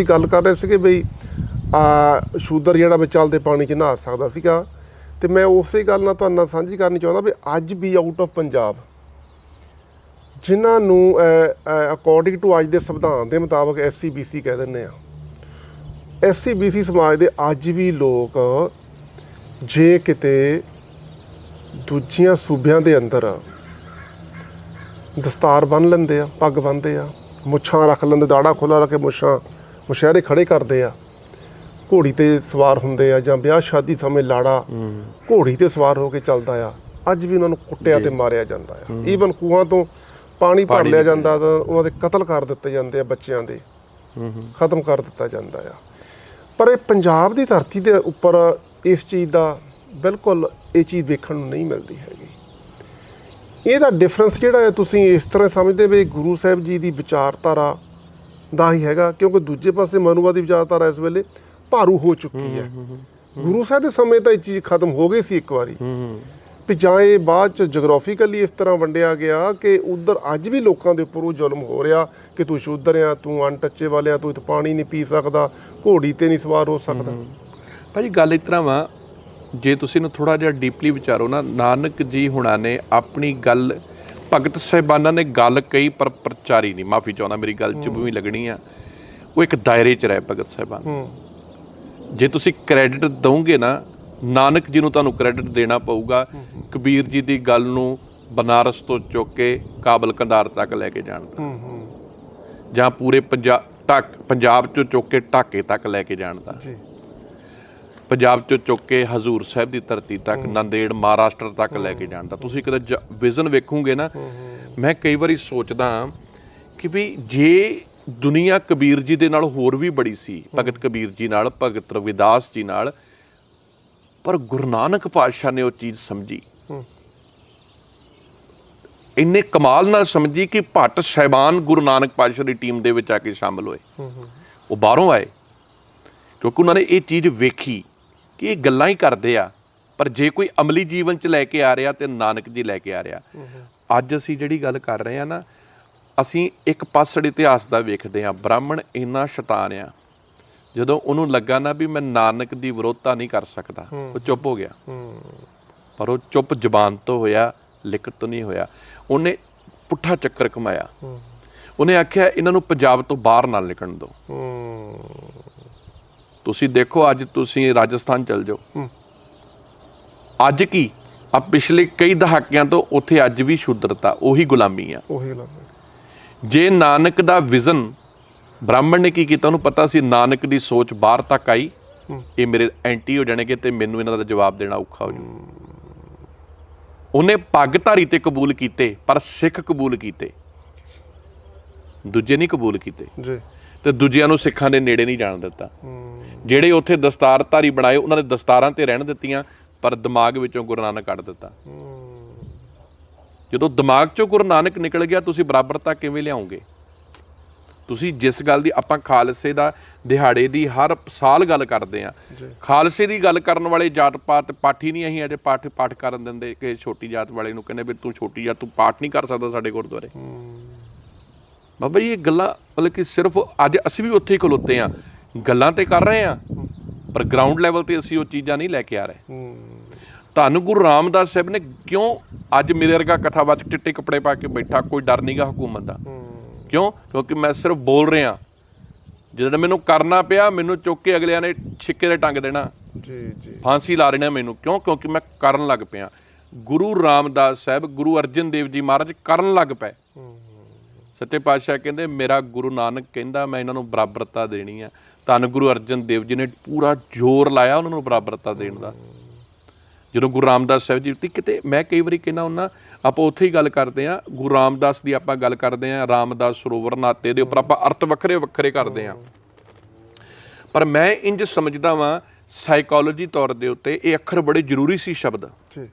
ਅਸੀਂ ਗੱਲ ਕਰ ਰਹੇ ਸੀਗੇ ਬਈ, ਆ, ਸ਼ੂਦਰ ਜਿਹੜਾ ਵੀ ਚੱਲਦੇ ਪਾਣੀ 'ਚ ਨਹਾ ਸਕਦਾ ਸੀਗਾ। ਤੇ ਮੈਂ ਉਸੇ ਗੱਲ ਨਾਲ ਤੁਹਾਨੂੰ ਨਾਲ ਸਾਂਝੀ ਕਰਨੀ ਚਾਹੁੰਦਾ ਵੀ ਅੱਜ ਵੀ ਆਊਟ ਆਫ ਪੰਜਾਬ। ਜਿਨ੍ਹਾਂ ਨੂੰ ਅਕੋਰਡਿੰਗ ਟੂ ਅੱਜ ਦੇ ਸੰਵਿਧਾਨ ਦੇ ਮੁਤਾਬਕ ਐਸਸੀ ਬੀਸੀ ਕਹਿ ਦਿੰਦੇ ਆ। ਐਸਸੀ ਬੀਸੀ ਸਮਾਜ ਦੇ ਅੱਜ ਵੀ ਲੋਕ, ਜੇ ਕਿਤੇ ਦੂਜੀਆਂ ਸੂਬਿਆਂ ਦੇ ਅੰਦਰ ਦਸਤਾਰ ਬੰਨ ਲੈਂਦੇ ਆ, ਪੱਗ ਬੰਨਦੇ ਆ, ਮੁੱਛਾਂ ਰੱਖ ਲੈਂਦੇ ਦਾੜਾ ਖੋਲਾ ਰੱਖ ਕੇ ਮੁੱਛਾਂ ਮੁਸ਼ਹਿਰੇ ਖੜੇ ਕਰਦੇ ਆ। ਘੋੜੀ ਤੇ ਸਵਾਰ ਹੁੰਦੇ ਆ ਜਾਂ ਵਿਆਹ ਸ਼ਾਦੀ ਸਮੇਂ ਲਾੜਾ ਘੋੜੀ ਤੇ ਸਵਾਰ ਹੋ ਕੇ ਚੱਲਦਾ ਆ। ਅੱਜ ਵੀ ਉਹਨਾਂ ਨੂੰ ਕੁੱਟਿਆ ਤੇ ਮਾਰਿਆ ਜਾਂਦਾ ਆ। ਈਵਨ ਖੂਹਾਂ ਤੋਂ ਪਾਣੀ ਭਰ ਲਿਆ ਜਾਂਦਾ ਤਾਂ ਉਹਨਾਂ ਦੇ ਕਤਲ ਕਰ ਦਿੱਤੇ ਜਾਂਦੇ ਆ ਬੱਚਿਆਂ ਦੇ। ਖਤਮ ਕਰ ਦਿੱਤਾ ਜਾਂਦਾ ਆ। ਪਰ ਇਹ ਪੰਜਾਬ ਦੀ ਧਰਤੀ ਦੇ ਉੱਪਰ ਇਸ ਚੀਜ਼ ਦਾ ਬਿਲਕੁਲ ਇਹ ਚੀਜ਼ ਦੇਖਣ ਨੂੰ ਨਹੀਂ ਮਿਲਦੀ ਹੈਗੀ। ਇਹਦਾ ਡਿਫਰੈਂਸ ਜਿਹੜਾ ਹੈ ਤੁਸੀਂ ਇਸ ਤਰ੍ਹਾਂ ਸਮਝਦੇ ਵੀ ਗੁਰੂ ਸਾਹਿਬ ਜੀ ਦੀ ਵਿਚਾਰਧਾਰਾ ਦਾ ਹੀ ਹੈਗਾ ਕਿਉਂਕਿ ਦੂਜੇ ਪਾਸੇ ਮਨੂਵਾਦੀ ਵਿਚਾਰਧਾਰਾ ਇਸ ਵੇਲੇ ਭਾਰੂ ਹੋ ਚੁੱਕੀ ਹੈ ਗੁਰੂ ਸਾਹਿਬ ਦੇ ਸਮੇਂ ਤਾਂ ਇਹ ਚੀਜ਼ ਖਤਮ ਹੋ ਗਈ ਸੀ ਇੱਕ ਵਾਰੀ। ਵੀ ਜਾਂ ਇਹ ਬਾਅਦ ਚ ਜਗਰਾਫੀਕਲੀ ਇਸ ਤਰ੍ਹਾਂ ਵੰਡਿਆ ਗਿਆ ਕਿ ਉਧਰ ਅੱਜ ਵੀ ਲੋਕਾਂ ਦੇ ਉੱਪਰ ਉਹ ਜ਼ੁਲਮ ਹੋ ਰਿਹਾ ਕਿ ਤੂੰ ਸ਼ੂਦਰ ਆ ਤੂੰ ਅਨਟੱਚੇ ਵਾਲਿਆ ਤੂੰ ਇੱਥੇ ਪਾਣੀ ਨਹੀਂ ਪੀ ਸਕਦਾ ਘੋੜੀ ਤੇ ਨਹੀਂ ਸਵਾਰ ਹੋ ਸਕਦਾ। ਭਾਜੀ ਗੱਲ ਇਸ ਤਰ੍ਹਾਂ ਵਾ ਜੇ ਤੁਸੀਂ ਨੂੰ ਥੋੜਾ ਜਿਹਾ ਡੀਪਲੀ ਵਿਚਾਰੋ ਨਾ ਨਾਨਕ ਜੀ ਹੁਣਾਂ ਨੇ ਆਪਣੀ ਗੱਲ ਭਗਤ ਸਾਹਿਬਾਨਾਂ ਨੇ ਗੱਲ ਕਹੀ ਪਰ ਪ੍ਰਚਾਰੀ ਨਹੀਂ। ਮਾਫੀ ਚਾਹੁੰਦਾ ਮੇਰੀ ਗੱਲ ਚ ਵੀ ਲੱਗਣੀ ਆ। ਉਹ ਇੱਕ ਦਾਇਰੇ ਚ ਰਹੇ ਭਗਤ ਸਾਹਿਬਾਨ। ਜੇ ਤੁਸੀਂ ਕ੍ਰੈਡਿਟ ਦਵੋਗੇ ਨਾ ਨਾਨਕ ਜੀ ਨੂੰ ਤੁਹਾਨੂੰ ਕ੍ਰੈਡਿਟ ਦੇਣਾ ਪਊਗਾ। ਕਬੀਰ ਜੀ ਦੀ ਗੱਲ ਨੂੰ ਬਨਾਰਸ ਤੋਂ ਚੁੱਕ ਕੇ ਕਾਬਲ ਕੰਧਾਰ ਤੱਕ ਲੈ ਕੇ ਜਾਣ ਦਾ। ਜਾਂ ਪੂਰੇ ਪੰਜਾਬ ਟੱਕ ਪੰਜਾਬ ਚੋਂ ਚੁੱਕ ਕੇ ਢਾਕੇ ਤੱਕ ਲੈ ਕੇ ਜਾਣ ਦਾ। ਜੀ। ਪੰਜਾਬ ਚੋਂ ਚੁੱਕ ਕੇ ਹਜ਼ੂਰ ਸਾਹਿਬ ਦੀ ਧਰਤੀ ਤੱਕ ਨੰਦੇੜ ਮਹਾਰਾਸ਼ਟਰ ਤੱਕ ਲੈ ਕੇ ਜਾਣ ਦਾ। ਤੁਸੀਂ ਕਦੇ ਵਿਜ਼ਨ ਵੇਖੋਗੇ ਨਾ ਮੈਂ ਕਈ ਵਾਰੀ ਸੋਚਦਾ ਕਿ ਵੀ ਜੇ ਦੁਨੀਆ ਕਬੀਰ ਜੀ ਦੇ ਨਾਲ ਹੋਰ ਵੀ ਬੜੀ ਸੀ ਭਗਤ ਕਬੀਰ ਜੀ ਨਾਲ ਭਗਤ ਰਵਿਦਾਸ ਜੀ ਨਾਲ ਪਰ ਗੁਰੂ ਨਾਨਕ ਪਾਤਸ਼ਾਹ ਨੇ ਉਹ ਚੀਜ਼ ਸਮਝੀ। ਇੰਨੇ ਕਮਾਲ ਨਾਲ ਸਮਝੀ ਕਿ ਭੱਟ ਸਹਿਬਾਨ ਗੁਰੂ ਨਾਨਕ ਪਾਤਸ਼ਾਹ ਦੀ ਟੀਮ ਦੇ ਵਿੱਚ ਆ ਕੇ ਸ਼ਾਮਲ ਹੋਏ। ਉਹ ਬਾਹਰੋਂ ਆਏ। ਕਿਉਂਕਿ ਉਹਨਾਂ ਨੇ ਇਹ ਚੀਜ਼ ਵੇਖੀ। ਕਿ ਇਹ ਗੱਲਾਂ ਹੀ ਕਰਦੇ ਆ ਪਰ ਜੇ ਕੋਈ ਅਮਲੀ ਜੀਵਨ ਚ ਲੈ ਕੇ ਆ ਰਿਹਾ ਤੇ ਨਾਨਕ ਜੀ ਲੈ ਕੇ ਆ ਰਿਹਾ। ਅੱਜ ਅਸੀਂ ਜਿਹੜੀ ਗੱਲ ਕਰ ਰਹੇ ਆ ਨਾ ਅਸੀਂ ਇੱਕ ਪਾਸੜ ਇਤਿਹਾਸ ਦਾ ਵੇਖਦੇ ਆ ਬ੍ਰਾਹਮਣ ਇੰਨਾ ਸ਼ੈਤਾਨ ਆ। ਜਦੋਂ ਉਹਨੂੰ ਲੱਗਾ ਨਾ ਵੀ ਮੈਂ ਨਾਨਕ ਦੀ ਵਿਰੋਧਤਾ ਨਹੀਂ ਕਰ ਸਕਦਾ ਉਹ ਚੁੱਪ ਹੋ ਗਿਆ। ਪਰ ਉਹ ਚੁੱਪ ਜ਼ਬਾਨ ਤੋਂ ਹੋਇਆ ਲਿਖਤ ਤੋਂ ਨਹੀਂ ਹੋਇਆ। ਉਹਨੇ ਪੁੱਠਾ ਚੱਕਰ ਕਮਾਇਆ। ਉਹਨੇ ਆਖਿਆ ਇਹਨਾਂ ਨੂੰ ਪੰਜਾਬ ਤੋਂ ਬਾਹਰ ਨਾ ਨਿਕਲਣ ਦਿਓ। ਤੁਸੀਂ ਦੇਖੋ ਅੱਜ ਤੁਸੀਂ ਰਾਜਸਥਾਨ ਚਲ ਜਾਓ। ਅੱਜ ਕੀ? ਆ ਪਿਛਲੇ ਕਈ ਦਹਾਕਿਆਂ ਤੋਂ ਉੱਥੇ ਅੱਜ ਵੀ ਸ਼ੁੱਧਰਤਾ ਉਹੀ ਗੁਲਾਮੀ ਆ। ਉਹੀ ਲੱਗ ਜੇ ਨਾਨਕ ਦਾ ਵਿਜ਼ਨ ਬ੍ਰਾਹਮਣ ਨੇ ਕੀ ਕੀਤਾ ਉਹਨੂੰ ਪਤਾ ਸੀ ਨਾਨਕ ਦੀ ਸੋਚ ਬਾਹਰ ਤੱਕ ਆਈ। ਇਹ ਮੇਰੇ ਐਂਟੀ ਹੋ ਜਾਣਗੇ ਤੇ ਮੈਨੂੰ ਇਹਨਾਂ ਦਾ ਜਵਾਬ ਦੇਣਾ ਔਖਾ ਹੋ ਜੂ ਉਹਨੇ ਪੱਗ ਧਾਰੀ ਤੇ ਕਬੂਲ ਕੀਤੇ ਪਰ ਸਿੱਖ ਕਬੂਲ ਕੀਤੇ। ਦੂਜੇ ਨਹੀਂ ਕਬੂਲ ਕੀਤੇ। ਜੀ। ਤੇ ਦੂਜਿਆਂ ਨੂੰ ਸਿੱਖਾਂ ਦੇ ਨੇੜੇ ਨਹੀਂ ਜਾਣ ਦਿੱਤਾ। ਜਿਹੜੇ ਉੱਥੇ ਦਸਤਾਰਧਾਰੀ ਬਣਾਏ ਉਹਨਾਂ ਨੇ ਦਸਤਾਰਾਂ ਤੇ ਰਹਿਣ ਦਿੱਤੀਆਂ ਪਰ ਦਿਮਾਗ ਵਿੱਚੋਂ ਗੁਰੂ ਨਾਨਕ ਕੱਢ ਦਿੱਤਾ। ਜਦੋਂ ਦਿਮਾਗ ਚੋਂ ਗੁਰੂ ਨਾਨਕ ਨਿਕਲ ਗਿਆ ਤੁਸੀਂ ਬਰਾਬਰਤਾ ਕਿਵੇਂ ਲਿਆਓਗੇ ਤੁਸੀਂ ਜਿਸ ਗੱਲ ਦੀ ਆਪਾਂ ਖਾਲਸੇ ਦਾ ਦਿਹਾੜੇ ਦੀ ਹਰ ਸਾਲ ਗੱਲ ਕਰਦੇ ਆ ਖਾਲਸੇ ਦੀ ਗੱਲ ਕਰਨ ਵਾਲੇ ਜਾਤ ਪਾਤ ਪਾਠੀ ਨਹੀਂ ਅਸੀਂ ਅਜੇ ਪਾਠ ਪਾਠ ਕਰਨ ਦਿੰਦੇ ਕਿ ਛੋਟੀ ਜਾਤ ਵਾਲੇ ਨੂੰ ਕਹਿੰਦੇ ਵੀ ਤੂੰ ਛੋਟੀ ਜਾਤ ਤੂੰ ਪਾਠ ਨਹੀਂ ਕਰ ਸਕਦਾ ਸਾਡੇ ਗੁਰਦੁਆਰੇ। ਬਾਬਾ ਜੀ ਇਹ ਗੱਲਾਂ ਮਤਲਬ ਕਿ ਸਿਰਫ ਅੱਜ ਅਸੀਂ ਵੀ ਉੱਥੇ ਹੀ ਖਲੋਤੇ ਆ ਗੱਲਾਂ ਤੇ ਕਰ ਰਹੇ ਆ ਪਰ ਗਰਾਊਂਡ ਲੈਵਲ ਤੇ ਅਸੀਂ ਉਹ ਚੀਜ਼ਾਂ ਨਹੀਂ ਲੈ ਕੇ ਆ ਰਹੇ। ਤੁਹਾਨੂੰ ਗੁਰੂ ਰਾਮਦਾਸ ਸਾਹਿਬ ਨੇ ਕਿਉਂ ਅੱਜ ਮੇਰੇ ਵਰਗਾ ਕਥਾਵਾਚਕ ਚਿੱਟੇ ਕੱਪੜੇ ਪਾ ਕੇ ਬੈਠਾ? ਕੋਈ ਡਰ ਨਹੀਂਗਾ ਹਕੂਮਤ ਦਾ। ਕਿਉਂ? ਕਿਉਂਕਿ ਮੈਂ ਸਿਰਫ ਬੋਲ ਰਿਹਾ। ਜਦੋਂ ਮੈਨੂੰ ਕਰਨਾ ਪਿਆ ਮੈਨੂੰ ਚੁੱਕ ਕੇ ਅਗਲਿਆਂ ਨੇ ਛਿੱਕੇ ਦੇ ਟੰਗ ਦੇਣਾ। ਜੀ ਜੀ। ਫਾਂਸੀ ਲਾ ਰਹੇ ਨੇ ਮੈਨੂੰ। ਕਿਉਂ? ਕਿਉਂਕਿ ਮੈਂ ਕਰਨ ਲੱਗ ਪਿਆ। ਗੁਰੂ ਰਾਮਦਾਸ ਸਾਹਿਬ ਗੁਰੂ ਅਰਜਨ ਦੇਵ ਜੀ ਮਹਾਰਾਜ ਕਰਨ ਲੱਗ ਪਏ। ਸੱਚੇ ਪਾਤਸ਼ਾਹ ਕਹਿੰਦੇ ਮੇਰਾ ਗੁਰੂ ਨਾਨਕ ਕਹਿੰਦਾ ਮੈਂ ਇਹਨਾਂ ਨੂੰ ਬਰਾਬਰਤਾ ਦੇਣੀ ਆ। ਧੰਨ ਗੁਰੂ ਅਰਜਨ ਦੇਵ ਜੀ ਨੇ ਪੂਰਾ ਜ਼ੋਰ ਲਾਇਆ ਉਹਨਾਂ ਨੂੰ ਬਰਾਬਰਤਾ ਦੇਣ ਦਾ। ਜਦੋਂ ਗੁਰੂ ਰਾਮਦਾਸ ਸਾਹਿਬ ਜੀ ਤੇ ਕਿਤੇ ਮੈਂ ਕਈ ਵਾਰੀ ਕਹਿੰਦਾ ਹੁੰਦਾ, ਆਪਾਂ ਉੱਥੇ ਹੀ ਗੱਲ ਕਰਦੇ ਆ ਗੁਰੂ ਰਾਮਦਾਸ ਦੀ ਆਪਾਂ ਗੱਲ ਕਰਦੇ ਆ ਰਾਮਦਾਸ ਸਰੋਵਰ ਨਾਤੇ ਦੇ ਉੱਪਰ ਆਪਾਂ ਅਰਥ ਵੱਖਰੇ ਵੱਖਰੇ ਕਰਦੇ ਆ ਪਰ ਮੈਂ ਇੰਜ ਸਮਝਦਾ ਵਾਂ ਸਾਈਕੋਲੋਜੀ ਤੌਰ ਦੇ ਉੱਤੇ ਇਹ ਅੱਖਰ ਬੜੇ ਜ਼ਰੂਰੀ ਸੀ ਸ਼ਬਦ। ਜੀ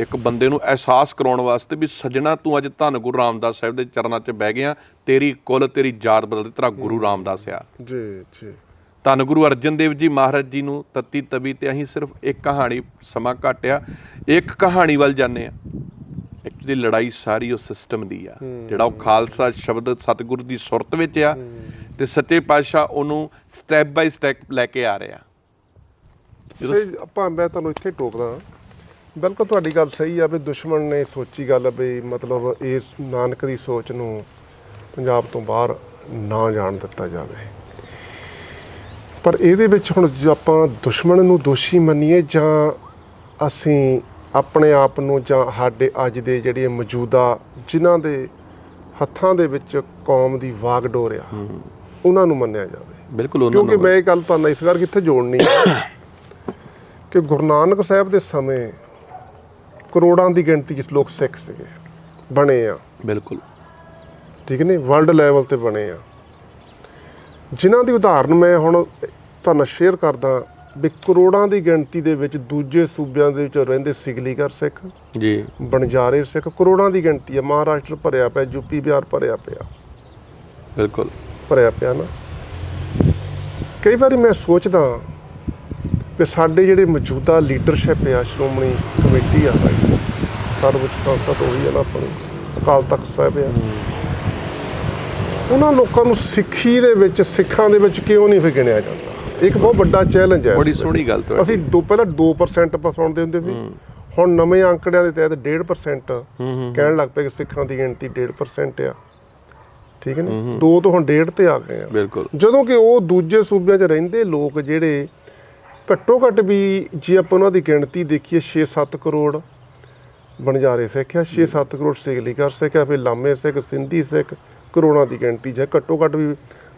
ਇੱਕ ਬੰਦੇ ਨੂੰ ਅਹਿਸਾਸ ਕਰਾਉਣ ਵਾਸਤੇ ਵੀ ਸਜਣਾ ਤੂੰ ਅੱਜ ਧੰਨ ਗੁਰੂ ਰਾਮਦਾਸ ਸਾਹਿਬ ਦੇ ਚਰਨਾਂ 'ਚ ਬਹਿ ਗਿਆ ਤੇਰੀ ਕੁੱਲ ਤੇਰੀ ਜਾਤ ਬਦਲ ਤੇਰਾ ਗੁਰੂ ਰਾਮਦਾਸ ਆ। ਜੀ ਜੀ। ਧੰਨ ਗੁਰੂ ਅਰਜਨ ਦੇਵ ਜੀ ਮਹਾਰਾਜ ਜੀ ਨੂੰ ਤਤੀ ਤਵੀ ਤੇ ਅਸੀਂ ਸਿਰਫ ਇੱਕ ਕਹਾਣੀ ਸਮਾਂ ਘਟਿਆ ਇੱਕ ਕਹਾਣੀ ਵੱਲ ਜਾਂਦੇ ਆ ਐਕਚੁਅਲੀ ਲੜਾਈ ਸਾਰੀ ਉਹ ਸਿਸਟਮ ਦੀ ਆ। ਜਿਹੜਾ ਉਹ ਖਾਲਸਾ ਸ਼ਬਦ ਸਤਿਗੁਰੂ ਦੀ ਸੁਰਤ ਵਿੱਚ ਆ ਤੇ ਸੱਚੇ ਪਾਤਸ਼ਾਹ ਉਹਨੂੰ ਸਟੈਪ ਬਾਈ ਸਟੈਪ ਲੈ ਕੇ ਆ ਰਿਹਾ। ਜਦੋਂ ਆਪਾਂ ਮੈਂ ਤੁਹਾਨੂੰ ਇੱਥੇ ਟੋਕਦਾ ਬਿਲਕੁਲ ਤੁਹਾਡੀ ਗੱਲ ਸਹੀ ਆ ਵੀ ਦੁਸ਼ਮਣ ਨੇ ਸੋਚੀ ਗੱਲ ਵੀ ਮਤਲਬ ਇਸ ਨਾਨਕ ਦੀ ਸੋਚ ਨੂੰ ਪੰਜਾਬ ਤੋਂ ਬਾਹਰ ਨਾ ਜਾਣ ਦਿੱਤਾ ਜਾਵੇ। ਪਰ ਇਹਦੇ ਵਿੱਚ ਹੁਣ ਜੇ ਆਪਾਂ ਦੁਸ਼ਮਣ ਨੂੰ ਦੋਸ਼ੀ ਮੰਨੀਏ ਜਾਂ ਅਸੀਂ ਆਪਣੇ ਆਪ ਨੂੰ ਜਾਂ ਸਾਡੇ ਅੱਜ ਦੇ ਜਿਹੜੇ ਮੌਜੂਦਾ ਜਿਨ੍ਹਾਂ ਦੇ ਹੱਥਾਂ ਦੇ ਵਿੱਚ ਕੌਮ ਦੀ ਵਾਗਡੋਰ ਆ ਉਹਨਾਂ ਨੂੰ ਮੰਨਿਆ ਜਾਵੇ। ਬਿਲਕੁਲ ਉਹਨਾਂ ਕਿਉਂਕਿ ਨੂੰ ਮੈਂ ਇਹ ਗੱਲ ਤੁਹਾਨੂੰ ਇਸ ਕਰਕੇ ਇੱਥੇ ਜੋੜਨੀ ਹੈ ਕਿ ਗੁਰੂ ਨਾਨਕ ਸਾਹਿਬ ਦੇ ਸਮੇਂ ਕਰੋੜਾਂ ਦੀ ਗਿਣਤੀ ਵਿੱਚ ਲੋਕ ਸਿੱਖ ਸੀਗੇ ਬਣੇ ਆ। ਬਿਲਕੁਲ। ਠੀਕ ਨੇ? ਵਰਲਡ ਲੈਵਲ ਤੇ ਬਣੇ ਆ। ਜਿਨ੍ਹਾਂ ਦੀ ਉਦਾਹਰਨ ਮੈਂ ਹੁਣ ਤੁਹਾਨੂੰ ਸ਼ੇਅਰ ਕਰਦਾ ਵੀ ਕਰੋੜਾਂ ਦੀ ਗਿਣਤੀ ਦੇ ਵਿੱਚ ਦੂਜੇ ਸੂਬਿਆਂ ਦੇ ਵਿੱਚ ਰਹਿੰਦੇ ਸਿਗਲੀਗਰ ਸਿੱਖ ਜੀ। ਬਣਜਾਰੇ ਸਿੱਖ ਕਰੋੜਾਂ ਦੀ ਗਿਣਤੀ ਹੈ ਮਹਾਰਾਸ਼ਟਰ ਭਰਿਆ ਪਿਆ ਯੂਪੀ ਬਿਹਾਰ ਭਰਿਆ ਪਿਆ। ਬਿਲਕੁਲ। ਭਰਿਆ ਪਿਆ ਨਾ। ਕਈ ਵਾਰੀ ਮੈਂ ਸੋਚਦਾ ਕਿ ਸਾਡੇ ਜਿਹੜੇ ਮੌਜੂਦਾ ਲੀਡਰਸ਼ਿਪ ਆ ਸ਼੍ਰੋਮਣੀ ਕਮੇਟੀ ਆ ਸਾਡੀ ਸਰਵਉੱਚ ਸੰਸਥਾ ਤੋਂ ਉਹੀ ਆ ਨਾ ਆਪਣੀ ਅਕਾਲ ਤਖਤ ਸਾਹਿਬ ਆ। ਉਹਨਾਂ ਲੋਕਾਂ ਨੂੰ ਸਿੱਖੀ ਦੇ ਵਿੱਚ ਸਿੱਖਾਂ ਦੇ ਵਿੱਚ ਕਿਉਂ ਨਹੀਂ ਫਿਰ ਗਿਣਿਆ ਜਾਂਦਾ? ਇੱਕ ਬਹੁਤ ਵੱਡਾ ਚੈਲੰਜ ਹੈ ਬੜੀ। ਸੋਹਣੀ ਗੱਲ ਤੁਹਾਡੀ। ਅਸੀਂ ਦੋ ਪਹਿਲਾਂ 2% ਆਪਾਂ ਸੁਣਦੇ ਹੁੰਦੇ ਸੀ। ਹੁਣ ਨਵੇਂ ਅੰਕੜਿਆਂ ਦੇ ਤਹਿਤ 1.5% ਕਹਿਣ ਲੱਗ ਪਏ ਕਿ ਸਿੱਖਾਂ ਦੀ ਗਿਣਤੀ 1.5% ਆ। ਠੀਕ ਹੈ ਨਾ? ਦੋ ਤੋਂ ਹੁਣ 1.5 ਤੇ ਆ ਗਏ ਆ। ਬਿਲਕੁਲ। ਜਦੋਂ ਕਿ ਉਹ ਦੂਜੇ ਸੂਬਿਆਂ 'ਚ ਰਹਿੰਦੇ ਲੋਕ ਜਿਹੜੇ ਘੱਟੋ ਘੱਟ ਵੀ ਜੇ ਆਪਾਂ ਉਹਨਾਂ ਦੀ ਗਿਣਤੀ ਦੇਖੀਏ 6-7 ਕਰੋੜ ਬਣਜਾਰੇ ਸਿੱਖ ਆ 6-7 ਕਰੋੜ ਸਿਗਲੀਗਰ ਸਿੱਖ ਆ ਫਿਰ ਲਾਮੇ ਸਿੱਖ ਸਿੰਧੀ ਸਿੱਖ ਕਰੋੜਾਂ ਦੀ ਗਿਣਤੀ ਜਾਂ ਘੱਟੋ ਘੱਟ ਵੀ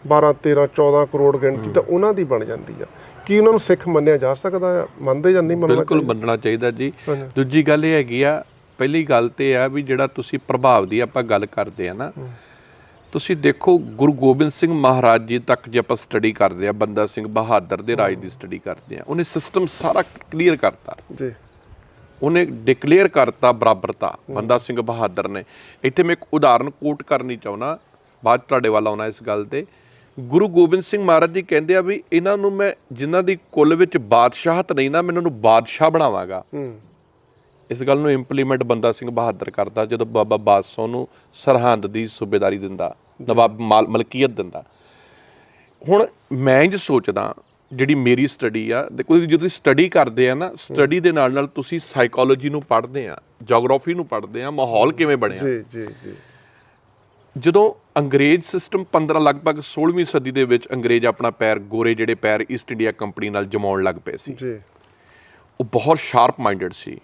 12 13 14 ਕਰੋੜ ਗਿਣਤੀ ਤਾਂ ਉਹਨਾਂ ਦੀ ਬਣ ਜਾਂਦੀ ਆ। ਕੀ ਉਹਨਾਂ ਨੂੰ ਸਿੱਖ ਮੰਨਿਆ ਜਾ ਸਕਦਾ ਆ? ਮੰਨਦੇ ਜਾਂ ਨਹੀਂ ਮੰਨਣਾ ਬਿਲਕੁਲ? ਮੰਨਣਾ ਚਾਹੀਦਾ ਜੀ। ਦੂਜੀ ਗੱਲ ਇਹ ਹੈਗੀ ਆ ਪਹਿਲੀ ਗੱਲ ਤੇ ਆ ਵੀ ਜਿਹੜਾ ਤੁਸੀਂ ਪ੍ਰਭਾਵ ਦੀ ਆਪਾਂ ਗੱਲ ਕਰਦੇ ਆ ਨਾ ਤੁਸੀਂ ਦੇਖੋ ਗੁਰੂ ਗੋਬਿੰਦ ਸਿੰਘ ਮਹਾਰਾਜ ਜੀ ਤੱਕ ਜੇ ਆਪਾਂ ਸਟੱਡੀ ਕਰਦੇ ਆ ਬੰਦਾ ਸਿੰਘ ਬਹਾਦਰ ਦੇ ਰਾਜ ਦੀ ਸਟੱਡੀ ਕਰਦੇ ਆ ਉਹਨੇ ਸਿਸਟਮ ਸਾਰਾ ਕਲੀਅਰ ਕਰਤਾ। ਜੀ। ਉਹਨੇ ਡਿਕਲੇਅਰ ਕਰਤਾ ਬਰਾਬਰਤਾ ਬੰਦਾ ਸਿੰਘ ਬਹਾਦਰ ਨੇ। ਇੱਥੇ ਮੈਂ ਇੱਕ ਉਦਾਹਰਨ ਕੋਟ ਕਰਨੀ ਚਾਹੁੰਦਾ ਬਾਅਦ ਤੁਹਾਡੇ ਵੱਲ ਆਉਣਾ ਇਸ ਗੱਲ ਤੇ। ਗੁਰੂ ਗੋਬਿੰਦ ਸਿੰਘ ਮਹਾਰਾਜ ਜੀ ਕਹਿੰਦੇ ਆ ਵੀ ਇਹਨਾਂ ਨੂੰ ਮੈਂ ਜਿਨ੍ਹਾਂ ਦੀ ਕੁੱਲ ਵਿੱਚ ਬਾਦਸ਼ਾਹਤ ਨਹੀਂ ਨਾ ਮੈਂ ਇਹਨਾਂ ਨੂੰ ਬਾਦਸ਼ਾਹ ਬਣਾਵਾਂਗਾ। ਇਸ ਗੱਲ ਨੂੰ ਇੰਪਲੀਮੈਂਟ ਬੰਦਾ ਸਿੰਘ ਬਹਾਦਰ ਕਰਦਾ ਜਦੋਂ ਬਾਬਾ ਬਾਦਸ਼ਾਹ ਨੂੰ ਸਰਹੰਦ ਦੀ ਸੂਬੇਦਾਰੀ ਦਿੰਦਾ। ਨਵਾਬ ਮਾਲ- ਮਲਕੀਅਤ ਦਿੰਦਾ। ਹੁਣ ਮੈਂ ਇੰਜ ਸੋਚਦਾ ਜਿਹੜੀ ਮੇਰੀ ਸਟੱਡੀ ਆ ਦੇਖੋ ਜਦੋਂ ਤੁਸੀਂ ਸਟੱਡੀ ਕਰਦੇ ਆ ਨਾ ਸਟੱਡੀ ਦੇ ਨਾਲ ਨਾਲ ਤੁਸੀਂ ਸਾਈਕੋਲੋਜੀ ਨੂੰ ਪੜ੍ਹਦੇ ਆ ਜੀਓਗ੍ਰਾਫੀ ਨੂੰ ਪੜ੍ਹਦੇ ਆ ਮਾਹੌਲ ਕਿਵੇਂ ਬਣਿਆ? ਜੀ ਜੀ ਜੀ। ਜਦੋਂ ਅੰਗਰੇਜ਼ ਸਿਸਟਮ 15 ਲਗਭਗ 16ਵੀਂ ਸਦੀ ਦੇ ਵਿੱਚ ਅੰਗਰੇਜ਼ ਆਪਣਾ ਪੈਰ ਗੋਰੇ ਜਿਹੜੇ ਪੈਰ ਈਸਟ ਇੰਡੀਆ ਕੰਪਨੀ ਨਾਲ ਜਮਾਉਣ ਲੱਗ ਪਏ ਸੀ। ਜੀ। ਉਹ ਬਹੁਤ ਸ਼ਾਰਪ ਮਾਈਂਡਡ ਸੀ।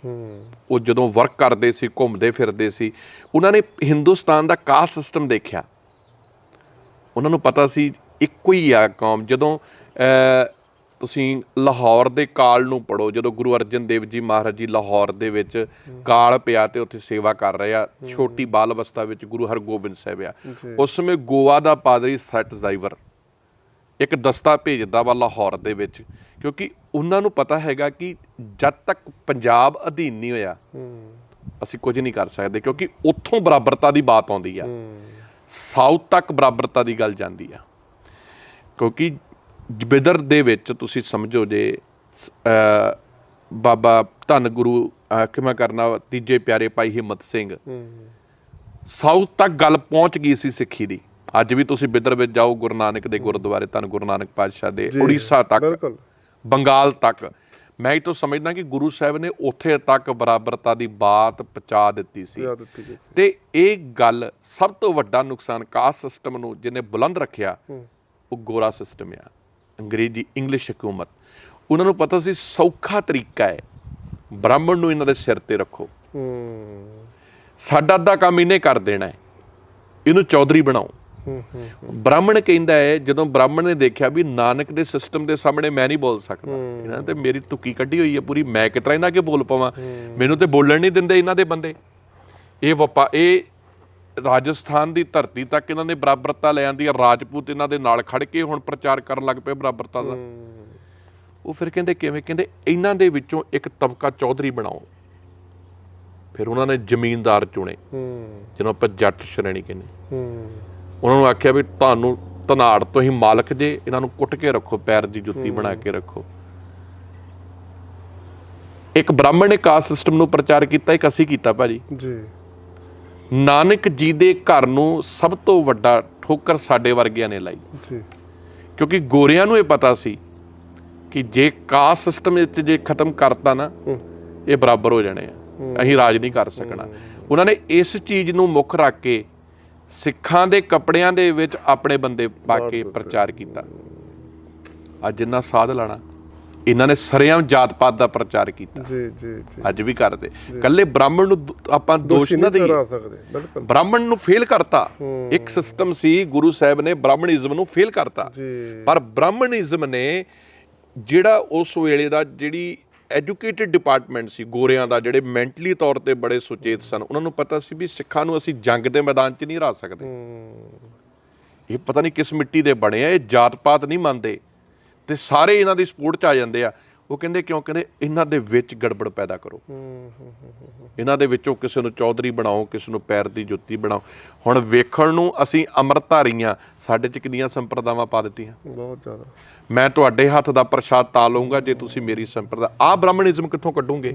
ਉਹ ਜਦੋਂ ਵਰਕ ਕਰਦੇ ਸੀ ਘੁੰਮਦੇ ਫਿਰਦੇ ਸੀ ਉਹਨਾਂ ਨੇ ਹਿੰਦੁਸਤਾਨ ਦਾ ਕਾਸਟ ਸਿਸਟਮ ਦੇਖਿਆ। ਉਹਨਾਂ ਨੂੰ ਪਤਾ ਸੀ ਇੱਕੋ ਹੀ ਆ ਕੌਮ। ਜਦੋਂ ਤੁਸੀਂ ਲਾਹੌਰ ਦੇ ਕਾਲ ਨੂੰ ਪੜੋ ਜਦੋਂ ਗੁਰੂ ਅਰਜਨ ਦੇਵ ਜੀ ਮਹਾਰਾਜ ਜੀ ਲਾਹੌਰ ਦੇ ਵਿੱਚ ਕਾਲ ਪਿਆ ਤੇ ਉੱਥੇ ਸੇਵਾ ਕਰ ਰਹੇ ਆ ਛੋਟੀ ਬਾਲ ਅਵਸਥਾ ਵਿੱਚ ਗੁਰੂ ਹਰਗੋਬਿੰਦ ਸਾਹਿਬ ਆ। ਉਸ ਸਮੇਂ ਗੋਆ ਦਾ ਪਾਦਰੀ ਸੈਟ ਜ਼ਾਈਵਰ ਇੱਕ ਦਸਤਾ ਭੇਜਦਾ ਵਾ ਲਾਹੌਰ ਦੇ ਵਿੱਚ ਕਿਉਂਕਿ ਉਹਨਾਂ ਨੂੰ ਪਤਾ ਹੈਗਾ ਕਿ ਜਦ ਤੱਕ ਪੰਜਾਬ ਅਧੀਨ ਨਹੀਂ ਹੋਇਆ ਅਸੀਂ ਕੁਝ ਨਹੀਂ ਕਰ ਸਕਦੇ ਕਿਉਂਕਿ ਉੱਥੋਂ ਬਰਾਬਰਤਾ ਦੀ ਬਾਤ ਆਉਂਦੀ ਆ। ਸਾਊਥ ਤੱਕ ਬਰਾਬਰਤਾ ਦੀ ਗੱਲ ਜਾਂਦੀ ਆ। ਕਿਉਂਕਿ ਬਿਦਰ ਦੇ ਵਿੱਚ ਤੁਸੀਂ ਸਮਝੋ ਜੇ ਬਾਬਾ ਧੰਨ ਗੁਰੂ ਕਿਵੇਂ ਕਰਨਾ ਤੀਜੇ ਪਿਆਰੇ ਭਾਈ ਹਿੰਮਤ ਸਿੰਘ। ਸਾਊਥ ਤੱਕ ਗੱਲ ਪਹੁੰਚ ਗਈ ਸੀ ਸਿੱਖੀ ਦੀ। ਅੱਜ ਵੀ ਤੁਸੀਂ ਬਿਦਰ ਵਿੱਚ ਜਾਓ ਗੁਰੂ ਨਾਨਕ ਦੇ ਗੁਰਦੁਆਰੇ ਧੰਨ ਗੁਰੂ ਨਾਨਕ ਪਾਤਸ਼ਾਹ ਦੇ ਉੜੀਸਾ ਤੱਕ ਬੰਗਾਲ ਤੱਕ। ਮੈਂ ਇਹ ਤੋਂ ਸਮਝਦਾ ਕਿ ਗੁਰੂ ਸਾਹਿਬ ਨੇ ਉੱਥੇ ਤੱਕ ਬਰਾਬਰਤਾ ਦੀ ਬਾਤ ਪਹੁੰਚਾ ਦਿੱਤੀ ਸੀ। ਤੇ ਇਹ ਗੱਲ ਸਭ ਤੋਂ ਵੱਡਾ ਨੁਕਸਾਨ ਕਾਸਟ ਸਿਸਟਮ ਨੂੰ ਜਿਹਨੇ ਬੁਲੰਦ ਰੱਖਿਆ ਉਹ ਗੋਰਾ ਸਿਸਟਮ ਆ। ਅੰਗਰੇਜ਼ੀ ਇੰਗਲਿਸ਼ ਹਕੂਮਤ। ਉਹਨਾਂ ਨੂੰ ਪਤਾ ਸੀ ਸੌਖਾ ਤਰੀਕਾ ਹੈ ਬ੍ਰਾਹਮਣ ਨੂੰ ਇਹਨਾਂ ਦੇ ਸਿਰ ਤੇ ਰੱਖੋ। ਸਾਡਾ ਅੱਧਾ ਕੰਮ ਇਹਨੇ ਕਰ ਦੇਣਾ ਹੈ। ਇਹਨੂੰ ਚੌਧਰੀ ਬਣਾਓ। ਬ੍ਰਾਹਮਣ ਕਹਿੰਦਾ ਹੈ ਜਦੋਂ ਬ੍ਰਾਹਮਣ ਨੇ ਦੇਖਿਆ ਵੀ ਨਾਨਕ ਦੇ ਸਿਸਟਮ ਦੇ ਸਾਹਮਣੇ ਮੈਂ ਨਹੀਂ ਬੋਲ ਸਕਦਾ। ਇਹਨਾਂ ਤੇ ਮੇਰੀ ਤੁਕੀ ਕੱਢੀ ਹੋਈ ਹੈ ਪੂਰੀ ਮੈਂ ਕਿਤਰਾ ਇਹਨਾਂ ਅੱਗੇ ਬੋਲ ਪਾਵਾਂ? ਮੈਨੂੰ ਤੇ ਬੋਲਣ ਨਹੀਂ ਦਿੰਦੇ ਇਹਨਾਂ ਦੇ ਬੰਦੇ। ਇਹ ਵਪਾ ਇਹ ਰਾਜਸਥਾਨ ਦੀ ਧਰਤੀ ਤੱਕ ਇਹਨਾਂ ਨੇ ਬਰਾਬਰਤਾ ਲੈ ਆਂਦੀ ਹੈ ਰਾਜਪੂਤ ਇਹਨਾਂ ਦੇ ਨਾਲ ਖੜ ਕੇ ਹੁਣ ਪ੍ਰਚਾਰ ਕਰਨ ਲੱਗ ਪਏ ਬਰਾਬਰਤਾ ਦਾ। ਉਹ ਫਿਰ ਕਹਿੰਦੇ ਕਿਵੇਂ? ਕਹਿੰਦੇ ਇਹਨਾਂ ਦੇ ਵਿੱਚੋਂ ਇੱਕ ਤਬਕਾ ਚੌਧਰੀ ਬਣਾਓ। ਫਿਰ ਉਹਨਾਂ ਨੇ ਜ਼ਮੀਨਦਾਰ ਚੁਣੇ ਹੂੰ। ਜਿਹਨੂੰ ਆਪਾਂ ਜੱਟ ਸ਼੍ਰੇਣੀ ਕਹਿੰਦੇ। ਹੂੰ। ਉਹਨਾਂ ਨੂੰ ਆਖਿਆ ਵੀ ਤੁਹਾਨੂੰ ਧਨਾੜ ਤੋਂ ਹੀ ਮਾਲਕ ਜੇ ਇਹਨਾਂ ਨੂੰ ਕੁੱਟ ਕੇ ਰੱਖੋ ਪੈਰ ਦੀ ਜੁੱਤੀ ਬਣਾ ਕੇ ਰੱਖੋ। ਇੱਕ ਬ੍ਰਾਹਮਣ ਨੇ ਕਾਸਟ ਸਿਸਟਮ ਨੂੰ ਪ੍ਰਚਾਰ ਕੀਤਾ ਇੱਕ ਅਸੀਂ ਕੀਤਾ ਭਾਜੀ। ਜੀ। ਨਾਨਕ ਜੀ ਦੇ ਘਰ ਨੂੰ ਸਭ ਤੋਂ ਵੱਡਾ ਠੋਕਰ ਸਾਡੇ ਵਰਗਿਆਂ ਨੇ ਲਾਈ। ਜੀ। ਕਿਉਂਕਿ ਗੋਰਿਆਂ ਨੂੰ ਇਹ ਪਤਾ ਸੀ ਕਿ ਜੇ ਕਾਸਟ ਸਿਸਟਮ ਵਿੱਚ ਜੇ ਖਤਮ ਕਰਤਾ ਨਾ ਇਹ ਬਰਾਬਰ ਹੋ ਜਾਣੇ ਆ। ਅਸੀਂ ਰਾਜ ਨਹੀਂ ਕਰ ਸਕਣਾ। ਉਹਨਾਂ ਨੇ ਇਸ ਚੀਜ਼ ਨੂੰ ਮੁੱਖ ਰੱਖ ਕੇ ਸਿੱਖਾਂ ਦੇ ਕੱਪੜਿਆਂ ਦੇ ਵਿੱਚ ਆਪਣੇ ਬੰਦੇ ਪਾ ਕੇ ਪ੍ਰਚਾਰ ਕੀਤਾ। ਅੱਜ ਜਿੰਨਾ ਸਾਧ ਲਾਣਾ ਇਹਨਾਂ ਨੇ ਸਰੇਆਮ ਜਾਤ ਪਾਤ ਦਾ ਪ੍ਰਚਾਰ ਕੀਤਾ। ਜੀ ਜੀ ਜੀ। ਅੱਜ ਵੀ ਕਰਦੇ। ਕੱਲੇ ਬ੍ਰਾਹਮਣ ਨੂੰ ਆਪਾਂ ਦੋਸ਼ ਨਾ ਦੇਈਏ। ਠਹਿਰਾ ਸਕਦੇ ਬਿਲਕੁਲ। ਬ੍ਰਾਹਮਣ ਨੂੰ ਫੇਲ ਕਰਤਾ। ਇੱਕ ਸਿਸਟਮ ਸੀ ਗੁਰੂ ਸਾਹਿਬ ਨੇ ਬ੍ਰਾਹਮਣਿਜ਼ਮ ਨੂੰ ਫੇਲ ਕਰਤਾ। ਜੀ। ਪਰ ਬ੍ਰਾਹਮਣਿਜ਼ਮ ਨੇ ਜਿਹੜਾ ਉਸ ਵੇਲੇ ਦਾ ਜਿਹੜੀ ਐਜੂਕੇਟਿਡ ਡਿਪਾਰਟਮੈਂਟ ਸੀ ਗੋਰਿਆਂ ਦਾ ਜਿਹੜੇ ਮੈਂਟਲੀ ਤੌਰ ਤੇ ਬੜੇ ਸੁਚੇਤ ਸਨ ਉਹਨਾਂ ਨੂੰ ਪਤਾ ਸੀ ਵੀ ਸਿੱਖਾਂ ਨੂੰ ਅਸੀਂ ਜੰਗ ਦੇ ਮੈਦਾਨ 'ਚ ਨਹੀਂ ਹਰਾ ਸਕਦੇ। ਇਹ ਪਤਾ ਨਹੀਂ ਕਿਸ ਮਿੱਟੀ ਦੇ ਬਣੇ ਆ ਇਹ ਜਾਤ ਪਾਤ ਨਹੀਂ ਮੰਨਦੇ। ਤੇ ਸਾਰੇ ਇਹਨਾਂ ਦੀ ਸਪੋਰਟ 'ਚ ਆ ਜਾਂਦੇ ਆ। ਉਹ ਕਹਿੰਦੇ ਕਿਉਂ? ਕਹਿੰਦੇ ਇਹਨਾਂ ਦੇ ਵਿੱਚ ਗੜਬੜ ਪੈਦਾ ਕਰੋ। ਇਹਨਾਂ ਦੇ ਵਿੱਚੋਂ ਕਿਸੇ ਨੂੰ ਚੌਧਰੀ ਬਣਾਓ ਕਿਸੇ ਨੂੰ ਪੈਰ ਦੀ ਜੁੱਤੀ ਬਣਾਓ। ਹੁਣ ਵੇਖਣ ਨੂੰ ਅਸੀਂ ਅੰਮ੍ਰਿਤਧਾਰੀਆਂ ਸਾਡੇ 'ਚ ਕਿੰਨੀਆਂ ਸੰਪਰਦਾਵਾਂ ਪਾ ਦਿੱਤੀਆਂ। ਬਹੁਤ ਜ਼ਿਆਦਾ। ਮੈਂ ਤੁਹਾਡੇ ਹੱਥ ਦਾ ਪ੍ਰਸ਼ਾਦ ਤਾਂ ਲਊਂਗਾ ਜੇ ਤੁਸੀਂ ਮੇਰੀ ਸੰਪਰਦਾ ਆ ਬ੍ਰਾਹਮਣਿਜ਼ਮ ਕਿੱਥੋਂ ਕੱਢੋਗੇ?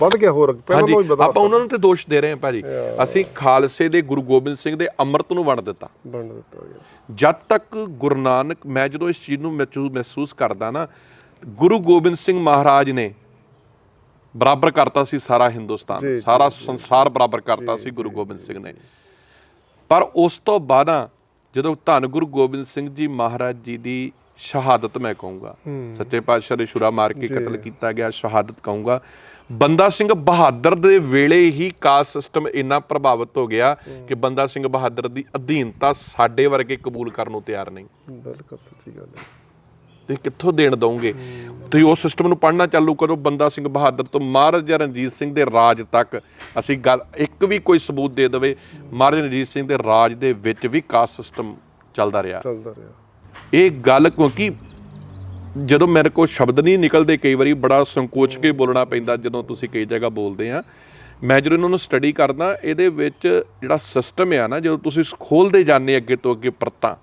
ਵੱਧ ਗਿਆ ਹੋਰ ਪਹਿਲਾਂ ਤੋਂ ਹੀ ਬਦਲ ਆਪਾਂ ਉਹਨਾਂ ਨੂੰ ਤੇ ਦੋਸ਼ ਦੇ ਰਹੇ ਹਾਂ ਭਾਜੀ। ਅਸੀਂ ਖਾਲਸੇ ਦੇ ਗੁਰੂ ਗੋਬਿੰਦ ਸਿੰਘ ਦੇ ਅੰਮ੍ਰਿਤ ਨੂੰ ਵੰਡ ਦਿੱਤਾ। ਬਣ ਦਿੱਤਾ ਜਦ ਤੱਕ ਗੁਰੂ ਨਾਨਕ ਮੈਂ ਜਦੋਂ ਇਸ ਚੀਜ਼ ਨੂੰ ਮਹਿਸੂਸ ਕਰਦਾ ਨਾ ਗੁਰੂ ਗੋਬਿੰਦ ਸਿੰਘ ਮਹਾਰਾਜ ਨੇ ਬਰਾਬਰ ਕਰਤਾ ਸੀ ਸਾਰਾ ਹਿੰਦੁਸਤਾਨ ਸਾਰਾ ਸੰਸਾਰ ਬਰਾਬਰ ਕਰਤਾ ਸੀ ਗੁਰੂ ਗੋਬਿੰਦ ਸਿੰਘ ਨੇ। ਪਰ ਉਸ ਤੋਂ ਬਾਅਦਾਂ ਜਦੋਂ ਧੰਨ ਗੁਰੂ ਗੋਬਿੰਦ ਸਿੰਘ ਜੀ ਮਹਾਰਾਜ ਜੀ ਦੀ ਸ਼ਹਾਦਤ ਮੈਂ ਕਹੂੰਗਾ ਸੱਚੇ ਪਾਤਸ਼ਾਹ ਦੇ ਛੁਰਾ ਮਾਰ ਕੇ ਕਤਲ ਕੀਤਾ ਗਿਆ ਸ਼ਹਾਦਤ ਕਹੂੰਗਾ ਬੰਦਾ ਸਿੰਘ ਬਹਾਦਰ ਦੇ ਵੇਲੇ ਹੀ ਕਾਸਟ ਸਿਸਟਮ ਇੰਨਾ ਪ੍ਰਭਾਵਿਤ ਹੋ ਗਿਆ ਕਿ ਬੰਦਾ ਸਿੰਘ ਬਹਾਦਰ ਦੀ ਅਧੀਨਤਾ ਸਾਡੇ ਵਰਗੇ ਕਬੂਲ ਕਰਨ ਨੂੰ ਤਿਆਰ ਨਹੀਂ। ਬਿਲਕੁਲ ਸੱਚੀ ਗੱਲ ਹੈ। ਤੁਸੀਂ ਕਿੱਥੋਂ ਦੇਣ ਦੋਗੇ ਤੁਸੀਂ ਉਸ ਸਿਸਟਮ ਨੂੰ ਪੜ੍ਹਨਾ ਚਾਲੂ ਕਰੋ ਬੰਦਾ ਸਿੰਘ ਬਹਾਦਰ ਤੋਂ ਮਹਾਰਾਜਾ ਰਣਜੀਤ ਸਿੰਘ ਦੇ ਰਾਜ ਤੱਕ ਅਸੀਂ ਗੱਲ ਇੱਕ ਵੀ ਕੋਈ ਸਬੂਤ ਦੇ ਦੇਵੇ ਮਹਾਰਾਜਾ ਰਣਜੀਤ ਸਿੰਘ ਦੇ ਰਾਜ ਦੇ ਵਿੱਚ ਵੀ ਕਾਸਟ ਸਿਸਟਮ ਚੱਲਦਾ ਰਿਹਾ। ਚੱਲਦਾ ਰਿਹਾ। ਇਹ ਗੱਲ ਕਿਉਂਕਿ ਜਦੋਂ ਮੇਰੇ ਕੋਲ ਸ਼ਬਦ ਨਹੀਂ ਨਿਕਲਦੇ ਕਈ ਵਾਰੀ ਬੜਾ ਸੰਕੋਚ ਕੇ ਬੋਲਣਾ ਪੈਂਦਾ ਜਦੋਂ ਤੁਸੀਂ ਕਈ ਜਗ੍ਹਾ ਬੋਲਦੇ ਆ। ਮੈਂ ਜਦੋਂ ਇਹਨਾਂ ਨੂੰ ਸਟੱਡੀ ਕਰਦਾ ਇਹਦੇ ਵਿੱਚ ਜਿਹੜਾ ਸਿਸਟਮ ਆ ਨਾ ਜਦੋਂ ਤੁਸੀਂ ਖੋਲਦੇ ਜਾਂਦੇ ਅੱਗੇ ਤੋਂ ਅੱਗੇ ਪਰਤਾਂ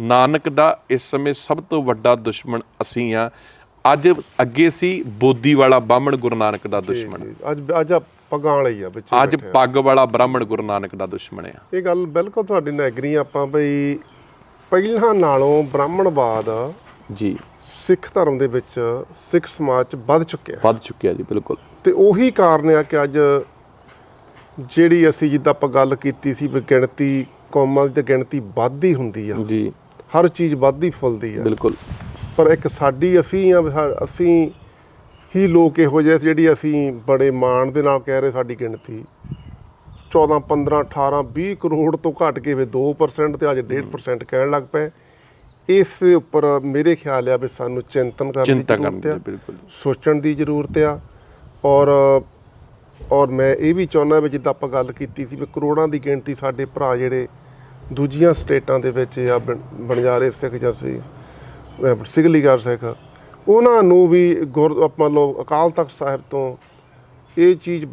ਨਾਨਕ ਦਾ ਇਸ ਸਮੇਂ ਸਭ ਤੋਂ ਵੱਡਾ ਦੁਸ਼ਮਣ ਅਸੀਂ ਆ। ਅੱਜ ਅੱਗੇ ਸੀ ਬੋਦੀ ਵਾਲਾ ਬਾਹਮਣ ਗੁਰੂ ਨਾਨਕ ਦਾ ਦੁਸ਼ਮਣ। ਅੱਜ ਅੱਜ ਪੱਗਾਂ ਵਾਲੇ ਹੀ ਆ ਵਿੱਚ ਅੱਜ ਪੱਗ ਵਾਲਾ ਬ੍ਰਾਹਮਣ ਗੁਰੂ ਨਾਨਕ ਦਾ ਦੁਸ਼ਮਣ ਆ। ਇਹ ਗੱਲ ਬਿਲਕੁਲ ਤੁਹਾਡੇ ਨਾਲ ਐਗਰੀ ਆਪਾਂ ਬਈ ਪਹਿਲਾਂ ਨਾਲੋਂ ਬ੍ਰਾਹਮਣਵਾਦ ਜੀ। ਸਿੱਖ ਧਰਮ ਦੇ ਵਿੱਚ ਸਿੱਖ ਸਮਾਜ 'ਚ ਵੱਧ ਚੁੱਕਿਆ। ਵੱਧ ਚੁੱਕਿਆ ਜੀ ਬਿਲਕੁਲ। ਤੇ ਉਹੀ ਕਾਰਨ ਆ ਕਿ ਅੱਜ ਜਿਹੜੀ ਅਸੀਂ ਜਿੱਦਾਂ ਆਪਾਂ ਗੱਲ ਕੀਤੀ ਸੀ ਵੀ ਗਿਣਤੀ ਕੌਮਾਂ ਦੀ ਤਾਂ ਗਿਣਤੀ ਵੱਧਦੀ ਹੁੰਦੀ ਆ। ਜੀ। ਹਰ ਚੀਜ਼ ਵੱਧਦੀ ਫੁੱਲਦੀ ਆ। ਬਿਲਕੁਲ। ਪਰ ਇੱਕ ਸਾਡੀ ਅਸੀਂ ਆ ਅਸੀਂ ਹੀ ਲੋਕ ਇਹੋ ਜਿਹੇ ਜਿਹੜੀ ਅਸੀਂ ਬੜੇ ਮਾਣ ਦੇ ਨਾਲ ਕਹਿ ਰਹੇ ਸਾਡੀ ਗਿਣਤੀ। 14 15 18 20 ਕਰੋੜ ਤੋਂ ਘਟ ਕੇ ਵੀ 2% ਤੇ ਅੱਜ 1.5% ਕਹਿਣ ਲੱਗ ਪਏ। ਇਸ ਉੱਪਰ ਮੇਰੇ ਖਿਆਲ ਆ ਵੀ ਸਾਨੂੰ ਚਿੰਤਨ ਕਰਨ ਦੀ ਜ਼ਰੂਰਤ ਆ ਬਿਲਕੁਲ। ਸੋਚਣ ਦੀ ਜ਼ਰੂਰਤ ਆ। ਔਰ ਔਰ ਮੈਂ ਇਹ ਵੀ ਚਾਹੁੰਦਾ ਵੀ ਜਿੱਦਾਂ ਆਪਾਂ ਗੱਲ ਕੀਤੀ ਸੀ ਵੀ ਕਰੋੜਾਂ ਦੀ ਗਿਣਤੀ ਸਾਡੇ ਭਰਾ ਜਿਹੜੇ ਦੂਜੀਆਂ ਸਟੇਟਾਂ ਦੇ ਵਿੱਚ ਆ ਬਣ- ਬਣਜਾਰੇ ਸਿੱਖ ਜਾਂ ਸਿਗਲੀਗਰ ਸਿੱਖ ਉਹਨਾਂ ਨੂੰ ਵੀ ਗੁਰ ਆਪਾਂ ਲੋ ਅਕਾਲ ਤਖਤ ਸਾਹਿਬ ਤੋਂ ਇਹ ਚੀਜ਼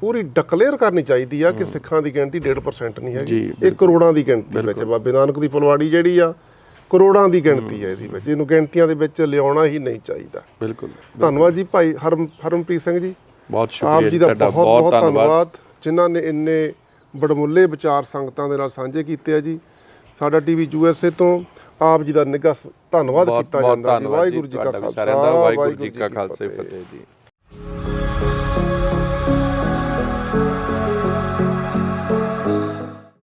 ਪੂਰੀ ਡਿਕਲੇਅਰ ਕਰਨੀ ਚਾਹੀਦੀ ਆ ਕਿ ਸਿੱਖਾਂ ਦੀ ਗਿਣਤੀ 1.5% ਨਹੀਂ ਜੀ, ਹੈਗੀ ਇਹ ਕਰੋੜਾਂ ਦੀ ਗਿਣਤੀ ਵਿੱਚ ਬਾਬੇ ਨਾਨਕ ਦੀ ਫੁਲਵਾੜੀ ਜਿਹੜੀ ਆ ਕਰੋੜਾਂ ਦੀ ਗਿਣਤੀ ਹੈ। ਇਹਦੀ ਵਿੱਚ। ਇਹਨੂੰ ਗਿਣਤੀਆਂ ਦੇ ਵਿੱਚ ਲਿਆਉਣਾ ਹੀ ਨਹੀਂ ਚਾਹੀਦਾ। ਬਿਲਕੁਲ। ਧੰਨਵਾਦ ਜੀ ਭਾਈ ਹਰਮ ਹਰਮਪ੍ਰੀਤ ਸਿੰਘ ਜੀ। ਬਹੁਤ ਆਪ ਸ਼ੁਕਰੀਆ ਜੀ ਜੀ ਦਾ ਬਹੁਤ ਬਹੁਤ ਧੰਨਵਾਦ ਜਿਨ੍ਹਾਂ ਨੇ ਇੰਨੇ ਬੜਮੁੱਲੇ ਵਿਚਾਰ ਸੰਗਤਾਂ ਦੇ ਨਾਲ ਸਾਂਝੇ ਕੀਤੇ ਆ ਜੀ। ਸਾਡਾ ਟੀਵੀ ਯੂਐਸਏ ਤੋਂ ਆਪ ਜੀ ਦਾ ਨਿੱਘਾ ਧੰਨਵਾਦ ਕੀਤਾ ਜਾਂਦਾ ਜੀ। ਵਾਹਿਗੁਰੂ ਜੀ ਕਾ ਖਾਲਸਾ ਵਾਹਿਗੁਰੂ ਜੀ ਕਾ ਖਾਲਸਾ ਫਤਿਹ ਜੀ।